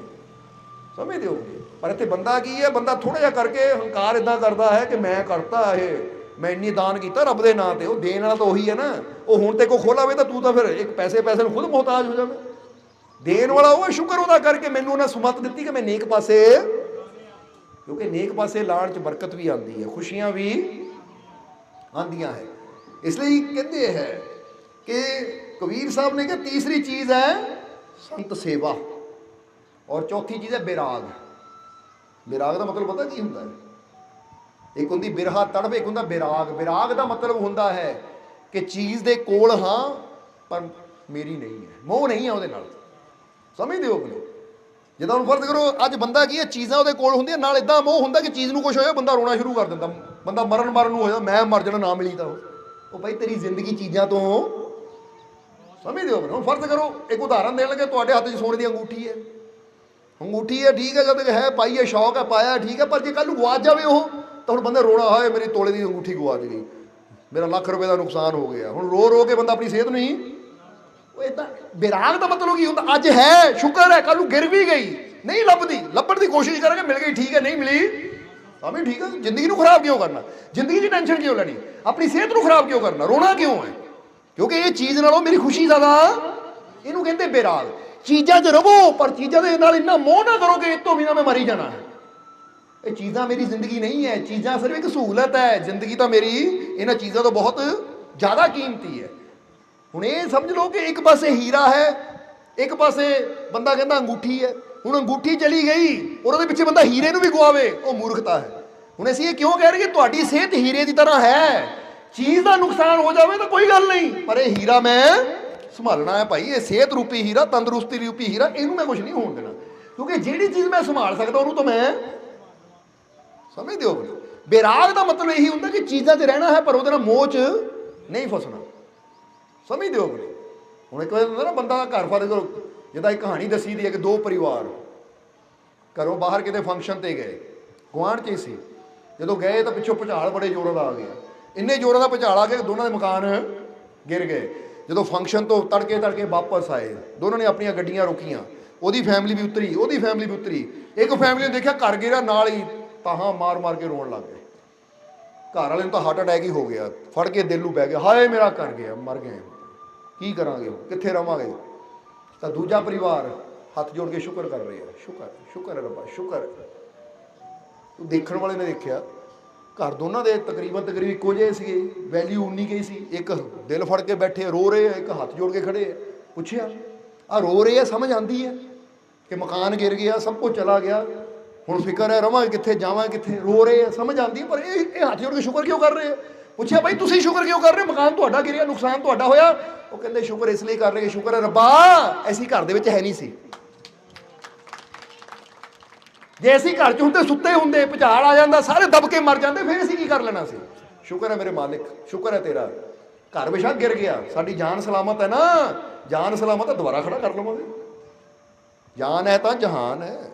ਸਮਝਦੇ ਹੋ ਪਰ ਇੱਥੇ ਬੰਦਾ ਕੀ ਹੈ ਬੰਦਾ ਥੋੜਾ ਜਿਹਾ ਕਰਕੇ ਹੰਕਾਰ ਇਦਾਂ ਕਰਦਾ ਹੈ ਕਿ ਮੈਂ ਕਰਤਾ ਇਹ ਮੈਂ ਇੰਨੀ ਦਾਨ ਕੀਤਾ ਰੱਬ ਦੇ ਨਾਂ ਤੇ ਉਹ ਦੇਣ ਵਾਲਾ ਤਾਂ ਉਹੀ ਹੈ ਨਾ। ਉਹ ਹੁਣ ਤੇ ਕੋ ਖੋਲਾਵੇ ਤਾਂ ਤੂੰ ਤਾਂ ਫਿਰ ਇੱਕ ਪੈਸੇ ਪੈਸੇ ਨੂੰ ਖੁਦ ਮੁਹਤਾਜ ਹੋ ਜਾਵੇਂ। ਦੇਣ ਵਾਲਾ ਉਹ ਹੈ, ਸ਼ੁਕਰ ਉਹਦਾ ਕਰਕੇ ਮੈਨੂੰ ਉਹਨਾਂ ਸੁਮਤ ਦਿੱਤੀ ਕਿ ਮੈਂ ਨੇਕ ਪਾਸੇ ਕਿਉਂਕਿ ਨੇਕ ਪਾਸੇ ਲਾਣ ਚ ਬਰਕਤ ਵੀ ਆਉਂਦੀ ਹੈ, ਖੁਸ਼ੀਆਂ ਵੀ ਆਉਂਦੀਆਂ ਹੈ। ਇਸ ਲਈ ਕਹਿੰਦੇ ਹੈ ਕਿ ਕਬੀਰ ਸਾਹਿਬ ਨੇ ਕਿਹਾ, ਤੀਸਰੀ ਚੀਜ਼ ਹੈ ਸੰਤ ਸੇਵਾ ਔਰ ਚੌਥੀ ਚੀਜ਼ ਹੈ ਬਿਰਾਗ। ਬਿਰਾਗ ਦਾ ਮਤਲਬ ਪਤਾ ਕੀ ਹੁੰਦਾ ਹੈ? ਇੱਕ ਹੁੰਦੀ ਬਿਰਹਾ ਤੜਫ ਇੱਕ ਹੁੰਦਾ ਬਿਰਾਗ। ਬਿਰਾਗ ਦਾ ਮਤਲਬ ਹੁੰਦਾ ਹੈ ਕਿ ਚੀਜ਼ ਦੇ ਕੋਲ ਹਾਂ, ਪਰ ਮੇਰੀ ਨਹੀਂ ਹੈ। ਮੋਹ ਨਹੀਂ ਹੈ ਉਹਦੇ ਨਾਲ। ਸਮਝਦੇ ਹੋ ਕਿ ਨਹੀਂ? ਜਿੱਦਾਂ ਹੁਣ ਫਰਜ਼ ਕਰੋ, ਅੱਜ ਬੰਦਾ ਕੀ ਹੈ, ਚੀਜ਼ਾਂ ਉਹਦੇ ਕੋਲ ਹੁੰਦੀਆਂ, ਨਾਲ ਇਦਾਂ ਮੋਹ ਹੁੰਦਾ ਕਿ ਚੀਜ਼ ਨੂੰ ਕੁਝ ਹੋਇਆ, ਬੰਦਾ ਰੋਣਾ ਸ਼ੁਰੂ ਕਰ ਦਿੰਦਾ। ਬੰਦਾ ਮਰਨ ਮਰਨ ਨੂੰ ਹੋਇਆ, ਮੈਂ ਮਰ ਜਾਣਾ, ਨਾ ਮਿਲੀ ਤਾਂ ਉਹ। ਭਾਈ ਤੇਰੀ ਜ਼ਿੰਦਗੀ ਚੀਜ਼ਾਂ ਤੋਂ ਸਮਝਦੇ ਹੋ ਹੁਣ ਫਰਜ਼ ਕਰੋ, ਇੱਕ ਉਦਾਹਰਨ ਦੇਣ ਲੱਗੇ, ਤੁਹਾਡੇ ਹੱਥ 'ਚ ਸੋਨੇ ਦੀ ਅੰਗੂਠੀ ਹੈ। ਅੰਗੂਠੀ ਹੈ, ਠੀਕ ਹੈ, ਜਦ ਹੈ, ਪਾਈ ਹੈ, ਸ਼ੌਕ ਹੈ, ਪਾਇਆ ਠੀਕ ਹੈ, ਪਰ ਜੇ ਕੱਲ ਨੂੰ ਗਵਾਚ ਜਾਵੇ ਉਹ, ਤਾਂ ਹੁਣ ਬੰਦਾ ਰੋਣਾ, ਹੋਏ, ਮੇਰੀ ਤੋਲੇ ਦੀ ਅੰਗੂਠੀ ਗਵਾਚ ਗਈ। ਮੇਰਾ ਲੱਖ ਰੁਪਏ ਦਾ ਨੁਕਸਾਨ ਹੋ ਗਿਆ। ਹੁਣ ਰੋ ਰੋ ਕੇ ਬੰਦਾ ਆਪਣੀ ਸਿਹਤ ਨੂੰ ਹੀ ਉਹ ਇਦਾਂ ਵਿਰਾਗ ਦਾ ਮਤਲਬ ਕੀ ਹੁੰਦਾ? ਅੱਜ ਹੈ, ਸ਼ੁਕਰ ਹੈ ਕੱਲ ਨੂੰ ਗਿਰ ਵੀ ਗਈ। ਨਹੀਂ ਲੱਭਦੀ। ਲੱਭਣ ਦੀ ਕੋਸ਼ਿਸ਼ ਕਰਾਂਗੇ, ਮਿਲ ਗਈ, ਠੀਕ ਹੈ, ਨਹੀਂ ਮਿਲੀ, ਤਾਂ ਵੀ ਠੀਕ ਹੈ। ਜ਼ਿੰਦਗੀ ਨੂੰ ਖਰਾਬ ਕਿਉਂ ਕਰਨਾ? ਜ਼ਿੰਦਗੀ 'ਚ ਟੈਨਸ਼ਨ ਕਿਉਂ ਲੈਣੀ? ਆਪਣੀ ਸਿਹਤ ਨੂੰ ਖਰਾਬ ਕਿਉਂ ਕਰਨਾ? ਰੋਣਾ ਕਿਉਂ ਹੈ? ਕਿਉਂਕਿ ਇਹ ਚੀਜ਼ ਨਾਲੋਂ ਮੇਰੀ ਖੁਸ਼ੀ ਜ਼ਿਆਦਾ। ਇਹਨੂੰ ਕਹਿੰਦੇ ਬੇਰਾਗ ਚੀਜ਼ਾਂ 'ਚ ਰਵੋ, ਪਰ ਚੀਜ਼ਾਂ ਦੇ ਨਾਲ ਇੰਨਾ ਮੋਹ ਨਾ ਕਰੋ ਕਿ ਇਹ ਤੋਂ ਬਿਨਾਂ ਮੈਂ ਮਰੀ ਜਾਣਾ। ਇਹ ਚੀਜ਼ਾਂ ਮੇਰੀ ਜ਼ਿੰਦਗੀ ਨਹੀਂ ਹੈ। ਚੀਜ਼ਾਂ ਸਿਰਫ ਇੱਕ ਸਹੂਲਤ ਹੈ। ਜ਼ਿੰਦਗੀ ਤਾਂ ਮੇਰੀ ਇਹਨਾਂ ਚੀਜ਼ਾਂ ਤੋਂ ਬਹੁਤ ਜ਼ਿਆਦਾ ਕੀਮਤੀ ਹੈ। ਹੁਣ ਇਹ ਸਮਝ ਲਓ ਕਿ ਇੱਕ ਪਾਸੇ ਹੀਰਾ ਹੈ, ਇੱਕ ਪਾਸੇ ਬੰਦਾ ਕਹਿੰਦਾ ਅੰਗੂਠੀ ਹੈ। ਹੁਣ ਅੰਗੂਠੀ ਚਲੀ ਗਈ ਔਰ ਉਹਦੇ ਪਿੱਛੇ ਬੰਦਾ ਹੀਰੇ ਨੂੰ ਵੀ ਗਵਾਵੇ ਉਹ ਮੂਰਖਤਾ ਹੈ। ਹੁਣ ਅਸੀਂ ਇਹ ਕਿਉਂ ਕਹਿ ਰਹੇ ਕਿ ਤੁਹਾਡੀ ਸਿਹਤ ਹੀਰੇ ਦੀ ਤਰ੍ਹਾਂ ਹੈ? ਚੀਜ਼ ਦਾ ਨੁਕਸਾਨ ਹੋ ਜਾਵੇ ਤਾਂ ਕੋਈ ਗੱਲ ਨਹੀਂ। ਪਰ ਇਹ ਹੀਰਾ ਮੈਂ ਸੰਭਾਲਣਾ ਹੈ ਭਾਈ, ਇਹ ਸਿਹਤ ਰੂਪੀ ਹੀਰਾ, ਤੰਦਰੁਸਤੀ ਰੂਪੀ ਹੀਰਾ, ਇਹਨੂੰ ਮੈਂ ਕੁਝ ਨਹੀਂ ਹੋਣ ਦੇਣਾ। ਕਿਉਂਕਿ ਜਿਹੜੀ ਚੀਜ਼ ਮੈਂ ਸੰਭਾਲ ਸਕਦਾ, ਉਹਨੂੰ ਤਾਂ ਮੈਂ ਸਮਝਦੇ ਹੋ ਬੇਰਾਗ ਦਾ ਮਤਲਬ ਇਹੀ ਹੁੰਦਾ ਕਿ ਚੀਜ਼ਾਂ 'ਚ ਰਹਿਣਾ ਹੈ, ਪਰ ਉਹਦੇ ਨਾਲ ਮੋਹ 'ਚ ਨਹੀਂ ਫਸਣਾ। ਸਮਝ ਦਿਓ ਬਈ ਹੁਣ ਇੱਕ ਵਾਰ ਹੁੰਦਾ ਨਾ ਬੰਦਾ ਘਰ ਫਾਰੇ ਕਰੋ ਜਿੱਦਾਂ ਇੱਕ ਕਹਾਣੀ ਦੱਸੀ ਦੀ ਹੈ ਕਿ ਦੋ ਪਰਿਵਾਰ ਘਰੋਂ ਬਾਹਰ ਕਿਤੇ ਫੰਕਸ਼ਨ ਤੇ ਗਏ। ਗੁਆਂਢ 'ਚ ਹੀ ਸੀ। ਜਦੋਂ ਗਏ ਤਾਂ ਪਿੱਛੋਂ ਭੁਚਾਲ ਬੜੇ ਜ਼ੋਰਾਂ ਦਾ ਆ ਗਿਆ ਇੰਨੇ ਜ਼ੋਰਾਂ ਦਾ ਭੁਚਾਲ ਆ ਗਿਆ ਕਿ ਦੋਨਾਂ ਦੇ ਮਕਾਨ ਗਿਰ ਗਏ। ਜਦੋਂ ਫੰਕਸ਼ਨ ਤੋਂ ਤੜਕੇ ਤੜਕੇ ਵਾਪਸ ਆਏ, ਦੋਨਾਂ ਨੇ ਆਪਣੀਆਂ ਗੱਡੀਆਂ ਰੋਕੀਆਂ। ਉਹਦੀ ਫੈਮਿਲੀ ਵੀ ਉਤਰੀ, ਉਹਦੀ ਫੈਮਿਲੀ ਵੀ ਉਤਰੀ। ਇੱਕ ਫੈਮਿਲੀ ਨੇ ਦੇਖਿਆ ਘਰ ਗਿਰਿਆ, ਨਾਲ ਹੀ ਤਾਹਾਂ ਮਾਰ ਮਾਰ ਕੇ ਰੋਣ ਲੱਗ ਗਏ। ਘਰ ਵਾਲੇ ਨੂੰ ਤਾਂ ਹਾਰਟ ਅਟੈਕ ਹੀ ਹੋ ਗਿਆ। ਫੜ ਕੇ ਦਿਲ ਨੂੰ ਬਹਿ ਗਿਆ। ਹਾਏ ਮੇਰਾ ਕਰ ਗਿਆ, ਮਰ ਗਏ। ਕੀ ਕਰਾਂਗੇ? ਹੁਣ? ਕਿੱਥੇ ਰਵਾਂਗੇ? ਤਾਂ ਦੂਜਾ ਪਰਿਵਾਰ ਹੱਥ ਜੋੜ ਕੇ ਸ਼ੁਕਰ ਕਰ ਰਹੇ। ਆ ਸ਼ੁਕਰ ਸ਼ੁਕਰ ਹੈ ਰੱਬਾ, ਸ਼ੁਕਰ। ਹੈ। ਦੇਖਣ ਵਾਲੇ ਨੇ ਦੇਖਿਆ, ਘਰ ਦੋਨਾਂ ਦੇ ਤਕਰੀਬਨ ਤਕਰੀਬਨ ਇੱਕੋ ਜਿਹੇ ਸੀਗੇ। ਵੈਲਿਊ ਉਨੀ ਗਈ ਸੀ। ਇੱਕ ਦਿਲ ਫੜ ਕੇ ਬੈਠੇ, ਰੋ ਰਹੇ ਆ, ਇੱਕ ਹੱਥ ਜੋੜ ਕੇ ਖੜੇ ਆ। ਪੁੱਛਿਆ ਆ ਰੋ ਰਹੇ ਆ, ਸਮਝ ਆਂਦੀ ਹੈ ਕਿ ਮਕਾਨ ਗਿਰ ਗਿਆ, ਸਭ ਕੁਝ ਚਲਾ ਗਿਆ। ਹੁਣ ਫਿਕਰ ਹੈ ਰਵਾਂ ਕਿੱਥੇ ਜਾਵਾਂ ਕਿੱਥੇ? ਰੋ ਰਹੇ ਆ, ਸਮਝ ਆਂਦੀ ਪਰ ਇਹ ਇਹ ਹੱਥ ਜੋੜ ਕੇ ਸ਼ੁਕਰ ਕਿਉਂ ਕਰ ਰਹੇ ਆ? ਪੁੱਛਿਆ, ਭਾਈ, ਤੁਸੀਂ ਸ਼ੁਕਰ ਕਿਉਂ ਕਰ ਰਹੇ ਹੋ? ਮਕਾਨ ਤੁਹਾਡਾ ਗਿਰਿਆ, ਨੁਕਸਾਨ ਤੁਹਾਡਾ ਹੋਇਆ। ਉਹ ਕਹਿੰਦੇ, ਸ਼ੁਕਰ ਇਸ ਲਈ ਕਰ ਰਹੇ ਕਿ ਸ਼ੁਕਰ ਹੈ ਰੱਬਾ, ਐਸੀ ਘਰ ਦੇ ਵਿੱਚ ਹੈ ਨਹੀਂ ਸੀ। ਜੇ ਅਸੀਂ ਘਰ 'ਚ ਹੁੰਦੇ, ਸੁੱਤੇ ਹੁੰਦੇ, ਭੁਚਾਲ ਆ ਜਾਂਦਾ, ਸਾਰੇ ਦਬ ਕੇ ਮਰ ਜਾਂਦੇ, ਫਿਰ ਅਸੀਂ ਕੀ ਕਰ ਲੈਣਾ ਸੀ? ਸ਼ੁਕਰ ਹੈ ਮੇਰੇ ਮਾਲਿਕ, ਸ਼ੁਕਰ ਹੈ ਤੇਰਾ। ਘਰ ਬੇਸ਼ੱਕ ਗਿਰ ਗਿਆ, ਸਾਡੀ ਜਾਨ ਸਲਾਮਤ ਹੈ ਨਾ। ਜਾਨ ਸਲਾਮਤ ਹੈ, ਦੁਬਾਰਾ ਖੜਾ ਕਰ ਲਵਾਂਗੇ। ਜਾਨ ਹੈ ਤਾਂ ਜਹਾਨ ਹੈ।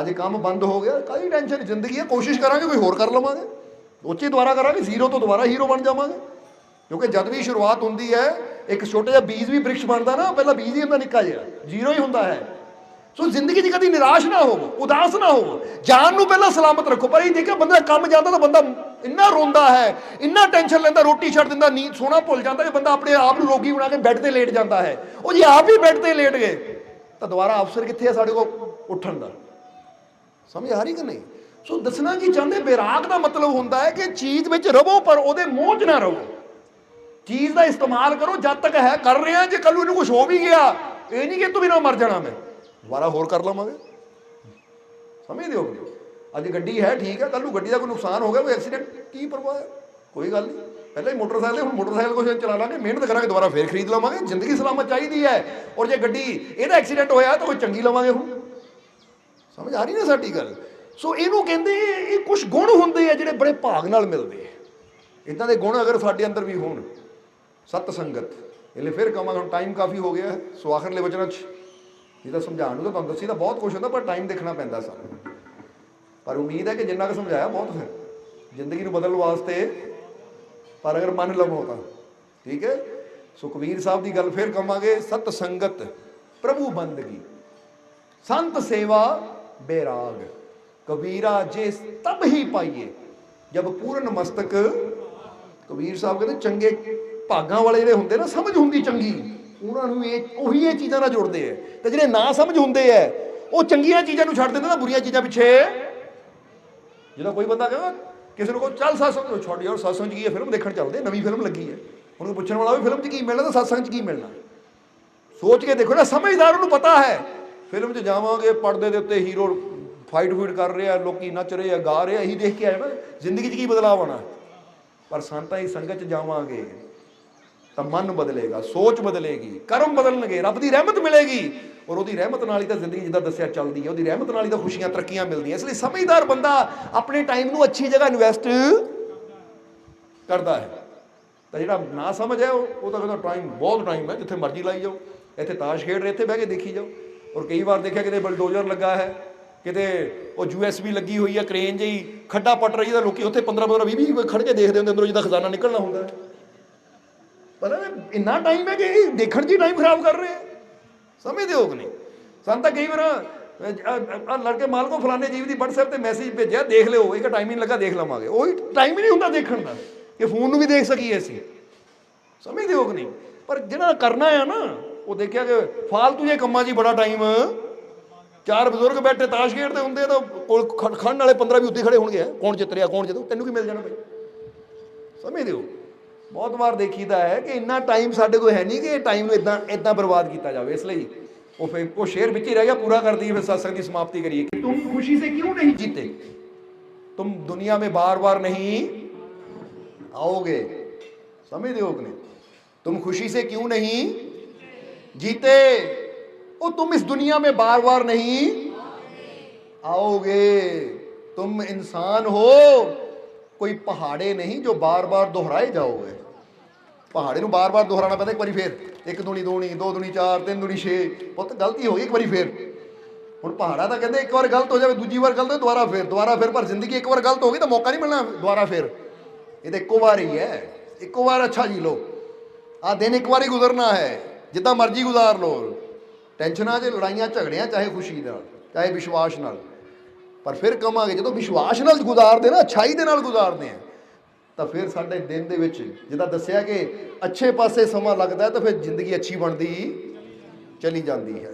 ਅੱਜ ਕੰਮ ਬੰਦ ਹੋ ਗਿਆ, ਕਾਹਦੀ ਟੈਨਸ਼ਨ? ਜ਼ਿੰਦਗੀ ਹੈ, ਕੋਸ਼ਿਸ਼ ਕਰਾਂਗੇ, ਕੋਈ ਹੋਰ ਕਰ ਲਵਾਂਗੇ। ਉੱਚੇ ਦੁਬਾਰਾ ਕਰਾਂਗੇ, ਜ਼ੀਰੋ ਤੋਂ ਦੁਬਾਰਾ ਹੀਰੋ ਬਣ ਜਾਵਾਂਗੇ। ਕਿਉਂਕਿ ਜਦ ਵੀ ਸ਼ੁਰੂਆਤ ਹੁੰਦੀ ਹੈ, ਇੱਕ ਛੋਟਾ ਜਿਹਾ ਬੀਜ ਵੀ ਬ੍ਰਿਕਸ਼ ਬਣਦਾ ਨਾ, ਪਹਿਲਾਂ ਬੀਜ ਹੀ ਹੁੰਦਾ ਨਿੱਕਾ ਜਿਹਾ, ਜ਼ੀਰੋ ਹੀ ਹੁੰਦਾ ਹੈ। ਸੋ ਜ਼ਿੰਦਗੀ 'ਚ ਕਦੀ ਨਿਰਾਸ਼ ਨਾ ਹੋਵੋ, ਉਦਾਸ ਨਾ ਹੋਵੋ। ਜਾਨ ਨੂੰ ਪਹਿਲਾਂ ਸਲਾਮਤ ਰੱਖੋ, ਪਰ ਇਹ ਦੇਖਿਆ ਬੰਦਾ ਕੰਮ ਜਾਂਦਾ ਤਾਂ ਬੰਦਾ ਇੰਨਾ ਰੋਂਦਾ ਹੈ, ਇੰਨਾ ਟੈਨਸ਼ਨ ਲੈਂਦਾ, ਰੋਟੀ ਛੱਡ ਦਿੰਦਾ, ਨੀਂਦ ਸੋਣਾ ਭੁੱਲ ਜਾਂਦਾ ਕਿ ਬੰਦਾ ਆਪਣੇ ਆਪ ਨੂੰ ਰੋਗੀ ਬਣਾ ਕੇ ਬੈੱਡ ਤੇ ਲੇਟ ਜਾਂਦਾ ਹੈ। ਉਹ ਜੇ ਆਪ ਹੀ ਬੈੱਡ ਤੇ ਲੇਟ ਗਏ, ਤਾਂ ਦੁਬਾਰਾ ਅਫਸਰ ਕਿੱਥੇ ਹੈ ਸਾਡੇ ਕੋਲ ਉੱਠਣ ਦਾ? ਸਮਝ ਆ ਰਹੀ ਕਿ ਨਹੀਂ? ਸੋ ਦੱਸਣਾ ਕੀ ਚਾਹੁੰਦੇ, ਬੇਰਾਗ ਦਾ ਮਤਲਬ ਹੁੰਦਾ ਹੈ ਕਿ ਚੀਜ਼ ਵਿੱਚ ਰਵੋ, ਪਰ ਉਹਦੇ ਮੋਹ 'ਚ ਨਾ ਰਵੋ। ਚੀਜ਼ ਦਾ ਇਸਤੇਮਾਲ ਕਰੋ, ਜਦ ਤੱਕ ਹੈ, ਕਰ ਰਿਹਾ ਜੇ ਕੱਲ ਨੂੰ ਇਹਨੂੰ ਕੁਝ ਹੋ ਵੀ ਗਿਆ, ਇਹ ਨਹੀਂ ਕਿ ਤੂੰ ਬਿਨਾਂ ਮਰ ਜਾਣਾ ਮੈਂ। ਦੁਬਾਰਾ ਹੋਰ ਕਰ ਲਵਾਂਗੇ। ਸਮਝਦੇ ਹੋ ਅੱਜ ਗੱਡੀ ਹੈ, ਠੀਕ ਹੈ ਕੱਲ ਨੂੰ ਗੱਡੀ ਦਾ ਕੋਈ ਨੁਕਸਾਨ ਹੋ ਗਿਆ, ਕੋਈ ਐਕਸੀਡੈਂਟ ਕੀ ਪਰਵਾਹ ਹੈ? ਕੋਈ ਗੱਲ ਨਹੀਂ। ਪਹਿਲਾਂ ਹੀ ਮੋਟਰਸਾਈਕਲ, ਹੁਣ ਮੋਟਰਸਾਈਕਲ ਕੁਝ ਚਲਾ ਲਾਂਗੇ, ਮਿਹਨਤ ਕਰਾਂਗੇ, ਦੁਬਾਰਾ ਫੇਰ ਖਰੀਦ ਲਵਾਂਗੇ, ਜ਼ਿੰਦਗੀ ਸਲਾਮਤ ਚਾਹੀਦੀ ਹੈ। ਔਰ ਜੇ ਗੱਡੀ, ਇਹਦਾ ਐਕਸੀਡੈਂਟ ਹੋਇਆ ਤਾਂ ਕੋਈ ਚੰਗੀ ਲਵਾਂਗੇ ਹੁਣ। ਸਮਝ ਆ ਰਹੀ ਨਾ ਸਾਡੀ ਗੱਲ? ਸੋ ਇਹਨੂੰ ਕਹਿੰਦੇ ਇਹ ਕੁਝ ਗੁਣ ਹੁੰਦੇ ਆ ਜਿਹੜੇ ਬੜੇ ਭਾਗ ਨਾਲ ਮਿਲਦੇ ਆ। ਇਦਾਂ ਦੇ ਗੁਣ ਅਗਰ ਸਾਡੇ ਅੰਦਰ ਵੀ ਹੋਣ, ਸਤ ਸੰਗਤ ਇਹ ਫਿਰ ਕਹਾਂਗਾ ਹੁਣ ਟਾਈਮ ਕਾਫੀ ਹੋ ਗਿਆ, ਸੋ ਆਖਰਲੇ ਵਚਨਾਂ 'ਚ ਜਿਹਦਾ ਸਮਝਾਉਣ ਨੂੰ ਤਾਂ ਤੁਹਾਨੂੰ ਦੱਸੀ ਤਾਂ ਬਹੁਤ ਕੁਝ ਹੁੰਦਾ, ਪਰ ਟਾਈਮ ਦੇਖਣਾ ਪੈਂਦਾ ਸਾਨੂੰ। ਪਰ ਉਮੀਦ ਹੈ ਕਿ ਜਿੰਨਾ ਕੁ ਸਮਝਾਇਆ ਬਹੁਤ ਫਿਰ। ਜ਼ਿੰਦਗੀ ਨੂੰ ਬਦਲਣ ਵਾਸਤੇ, ਪਰ ਅਗਰ ਮੰਨ ਲਵੋ ਤਾਂ। ਠੀਕ ਹੈ? ਸੋ ਕਬੀਰ ਸਾਹਿਬ ਦੀ ਗੱਲ ਫਿਰ ਕਵਾਂਗੇ ਸਤ ਸੰਗਤ, ਪ੍ਰਭੂ ਬੰਦਗੀ। ਸੰਤ ਸੇਵਾ, ਬੇਰਾਗ। ਕਬੀਰਾ ਜੇ ਤਬ ਹੀ ਪਾਈਏ। ਜਬ ਪੂਰਨ ਮਸਤਕ ਕਬੀਰ ਸਾਹਿਬ ਕਹਿੰਦੇ ਚੰਗੇ ਭਾਗਾਂ ਵਾਲੇ ਜਿਹੜੇ ਹੁੰਦੇ ਨਾ, ਸਮਝ ਹੁੰਦੀ ਚੰਗੀ। ਉਹਨਾਂ ਨੂੰ ਇਹ, ਉਹੀ ਇਹ ਚੀਜ਼ਾਂ ਨਾਲ ਜੋੜਦੇ ਐ। ਤੇ ਜਿਹੜੇ ਨਾ ਸਮਝ ਹੁੰਦੇ ਐ, ਉਹ ਚੰਗੀਆਂ ਚੀਜ਼ਾਂ ਨੂੰ ਛੱਡ ਦਿੰਦੇ ਨਾ ਬੁਰੀਆਂ ਚੀਜ਼ਾਂ ਪਿੱਛੇ। ਜਦੋਂ ਕੋਈ ਬੰਦਾ ਕਹਿੰਦਾ, ਕਿਸੇ ਨੂੰ ਕੋ ਚੱਲ ਸਤਸੰਗ ਛੱਡ ਯਾਰ, ਸਤਸੰਗ 'ਚ ਕੀ ਹੈ ਫਿਲਮ ਦੇਖਣ ਚੱਲਦੇ ਨਵੀਂ ਫਿਲਮ ਲੱਗੀ ਹੈ ਉਹਨੂੰ ਪੁੱਛਣ ਵਾਲਾ ਵੀ ਫਿਲਮ 'ਚ ਕੀ ਮਿਲਣਾ ਤਾਂ ਸਤਸੰਗ 'ਚ ਕੀ ਮਿਲਣਾ। ਸੋਚ ਕੇ ਦੇਖੋ ਨਾ, ਸਮਝਦਾਰ ਨੂੰ ਪਤਾ ਹੈ। ਫਿਲਮ 'ਚ ਜਾਵਾਂਗੇ, ਪਰਦੇ ਦੇ ਉੱਤੇ ਹੀਰੋ ਫਾਈਟ ਫੂਟ ਕਰ ਰਿਹਾ, ਲੋਕੀ ਨੱਚ ਰਹੇ ਆ, ਗਾ ਰਹੇ ਆ, ਇਹੀ ਦੇਖ ਕੇ ਆਏ ਨਾ, ਜ਼ਿੰਦਗੀ 'ਚ ਕੀ ਬਦਲਾਅ ਆਉਣਾ? ਪਰ ਸੰਤਾਂ ਦੀ ਸੰਗਤ 'ਚ ਜਾਵਾਂਗੇ ਤਾਂ ਮਨ ਬਦਲੇਗਾ, ਸੋਚ ਬਦਲੇਗੀ, ਕਰਮ ਬਦਲਣਗੇ, ਰੱਬ ਦੀ ਰਹਿਮਤ ਮਿਲੇਗੀ। ਔਰ ਉਹਦੀ ਰਹਿਮਤ ਨਾਲ ਹੀ ਤਾਂ ਜ਼ਿੰਦਗੀ ਜਿੱਦਾਂ ਦੱਸਿਆ ਚੱਲਦੀ ਹੈ ਉਹਦੀ ਰਹਿਮਤ ਨਾਲ ਹੀ ਤਾਂ ਖੁਸ਼ੀਆਂ, ਤਰੱਕੀਆਂ ਮਿਲਦੀਆਂ। ਇਸ ਲਈ ਸਮਝਦਾਰ ਬੰਦਾ ਆਪਣੇ ਟਾਈਮ ਨੂੰ ਅੱਛੀ ਜਗ੍ਹਾ ਇਨਵੈਸਟ ਕਰਦਾ ਹੈ। ਤਾਂ ਜਿਹੜਾ ਨਾ ਸਮਝ ਹੈ, ਉਹ ਉਹ ਤਾਂ ਕਹਿੰਦਾ ਟਾਈਮ ਬਹੁਤ ਟਾਈਮ ਹੈ, ਜਿੱਥੇ ਮਰਜ਼ੀ ਲਾਈ ਜਾਓ। ਇੱਥੇ ਤਾਸ਼ ਖੇਡ ਰਹੇ, ਇੱਥੇ ਬਹਿ ਕੇ ਦੇਖੀ ਜਾਓ। ਔਰ ਕਈ ਵਾਰ ਦੇਖਿਆ ਕਿਤੇ ਬਲਡੋਜ਼ਰ ਲੱਗਾ ਹੈ ਕਿਤੇ ਉਹ ਯੂਐਸਬੀ ਲੱਗੀ ਹੋਈ ਆ ਕ੍ਰੇਨ ਜਿਹੀ, ਖੱਡਾ ਪੱਟ ਰਹੀ ਤਾਂ ਲੋਕੀ ਉੱਥੇ 15 15 20 20 ਖੜ ਕੇ ਦੇਖਦੇ ਹੁੰਦੇ ਅੰਦਰੋਂ ਜਿੱਦਾਂ ਖਜ਼ਾਨਾ ਨਿਕਲਣਾ ਹੁੰਦਾ। ਪਤਾ ਨਹੀਂ ਇੰਨਾ ਟਾਈਮ ਹੈ ਕਿ ਇਹ ਦੇਖਣ 'ਚ ਹੀ ਟਾਈਮ ਖਰਾਬ ਕਰ ਰਹੇ ਆ। ਸਮਝਦੇ ਹੋ ਕਿ ਨਹੀਂ? ਸਾਨੂੰ ਤਾਂ ਕਈ ਵਾਰ ਆ ਲੜਕੇ ਮਾਲਕੋ ਫਲਾਣੇ ਜੀਵ ਦੀ WhatsApp ਤੇ ਮੈਸੇਜ ਭੇਜਿਆ, ਦੇਖ ਲਿਓ, ਇੱਕ ਟਾਈਮ ਹੀ ਨਹੀਂ ਲੱਗਾ, ਦੇਖ ਲਵਾਂਗੇ। ਉਹੀ ਟਾਈਮ ਹੀ ਨਹੀਂ ਹੁੰਦਾ ਦੇਖਣ ਦਾ, ਕਿ ਫੋਨ ਨੂੰ ਵੀ ਦੇਖ ਸਕੀਏ ਅਸੀਂ। ਸਮਝਦੇ ਹੋ ਕਿ ਨਹੀਂ? ਪਰ ਜਿਹੜਾ ਕਰਨਾ ਆ ਨਾ, ਉਹ ਦੇਖਿਆ ਕਿ ਫਾਲਤੂ ਜੇ ਕੰਮਾਂ 'ਚ ਬੜਾ ਟਾਈਮ ਚਾਰ ਬਜ਼ੁਰਗ ਬੈਠੇ ਤਾਸ਼ ਖੇਡਦੇ ਹੁੰਦੇ ਆ ਤਾਂ ਕੋਲ ਖੜ- ਖੜਨ ਵਾਲੇ 15 ਵੀ ਉੱਤੇ ਖੜੇ ਹੋਣਗੇ ਕੌਣ ਜਿੱਤ ਰਿਹਾ ਕੌਣ ਜਿੱਤੂ ਤੈਨੂੰ ਕੀ ਮਿਲ ਜਾਣਾ ਬਈ ਸਮਝਦੇ ਹੋ ਬਹੁਤ ਵਾਰ ਦੇਖੀਦਾ ਹੈ ਕਿ ਇੰਨਾ ਟਾਈਮ ਸਾਡੇ ਕੋਲ ਹੈ ਨਹੀਂ ਕਿ ਇਹ ਟਾਈਮ ਨੂੰ ਇਦਾਂ ਇਦਾਂ ਬਰਬਾਦ ਕੀਤਾ ਜਾਵੇ ਇਸ ਲਈ ਉਹ ਫਿਰ ਉਹ ਸ਼ੇਰ ਵਿੱਚ ਹੀ ਰਹਿ ਗਿਆ ਪੂਰਾ ਕਰ ਦਈਏ ਫਿਰ सत्संग ਦੀ ਸਮਾਪਤੀ ਕਰੀਏ ਕਿ तुम खुशी से क्यों नहीं जीते तुम दुनिया में बार बार नहीं आओगे समझते हो कि नहीं तुम खुशी से क्यों नहीं जीते ओ तुम इस दुनिया में बार बार नहीं आओगे तुम इंसान हो ਕੋਈ ਪਹਾੜੇ ਨਹੀਂ ਜੋ ਬਾਰ-ਬਾਰ ਦੁਹਰਾਏ ਜਾਓਗੇ ਪਹਾੜੇ ਨੂੰ ਬਾਰ-ਬਾਰ ਦੁਹਰਾਣਾ ਪੈਂਦਾ ਇੱਕ ਵਾਰੀ ਫੇਰ ਇੱਕ ਦੁਣੀ ਦੋਣੀ ਦੋ ਦੁਣੀ ਚਾਰ ਤਿੰਨ ਦੁਣੀ ਛੇ ਪੁੱਤ ਗਲਤੀ ਹੋ ਗਈ ਇੱਕ ਵਾਰੀ ਫੇਰ ਹੁਣ ਪਹਾੜਾ ਤਾਂ ਕਹਿੰਦੇ ਇੱਕ ਵਾਰ ਗਲਤ ਹੋ ਜਾਵੇ ਦੂਜੀ ਵਾਰ ਗਲਤ ਹੋਵੇ ਦੁਬਾਰਾ ਫੇਰ ਦੁਬਾਰਾ ਫੇਰ ਪਰ ਜ਼ਿੰਦਗੀ ਇੱਕ ਵਾਰ ਗਲਤ ਹੋ ਗਈ ਤਾਂ ਮੌਕਾ ਨਹੀਂ ਮਿਲਣਾ ਦੁਬਾਰਾ ਫੇਰ ਇਹ ਤਾਂ ਇੱਕੋ ਵਾਰ ਹੀ ਹੈ ਇੱਕੋ ਵਾਰ ਅੱਛਾ ਜੀ ਲੋ ਆ ਦਿਨ ਇੱਕ ਵਾਰੀ ਗੁਜ਼ਰਨਾ ਹੈ ਜਿੱਦਾਂ ਮਰਜ਼ੀ ਗੁਜ਼ਾਰ ਲੋ ਟੈਨਸ਼ਨਾਂ 'ਚ ਲੜਾਈਆਂ ਝਗੜਿਆਂ, ਚਾਹੇ ਖੁਸ਼ੀ ਨਾਲ, ਚਾਹੇ ਵਿਸ਼ਵਾਸ ਨਾਲ। ਪਰ ਫਿਰ ਕਮਾਂਗੇ ਜਦੋਂ ਵਿਸ਼ਵਾਸ ਨਾਲ ਗੁਜ਼ਾਰਦੇ ਨਾ, ਅੱਛਾਈ ਦੇ ਨਾਲ ਗੁਜ਼ਾਰਦੇ ਆ, ਤਾਂ ਫਿਰ ਸਾਡੇ ਦਿਨ ਦੇ ਵਿੱਚ ਜਿੱਦਾਂ ਦੱਸਿਆ ਕਿ ਅੱਛੇ ਪਾਸੇ ਸਮਾਂ ਲੱਗਦਾ ਤਾਂ ਫਿਰ ਜ਼ਿੰਦਗੀ ਅੱਛੀ ਬਣਦੀ ਚਲੀ ਜਾਂਦੀ ਹੈ।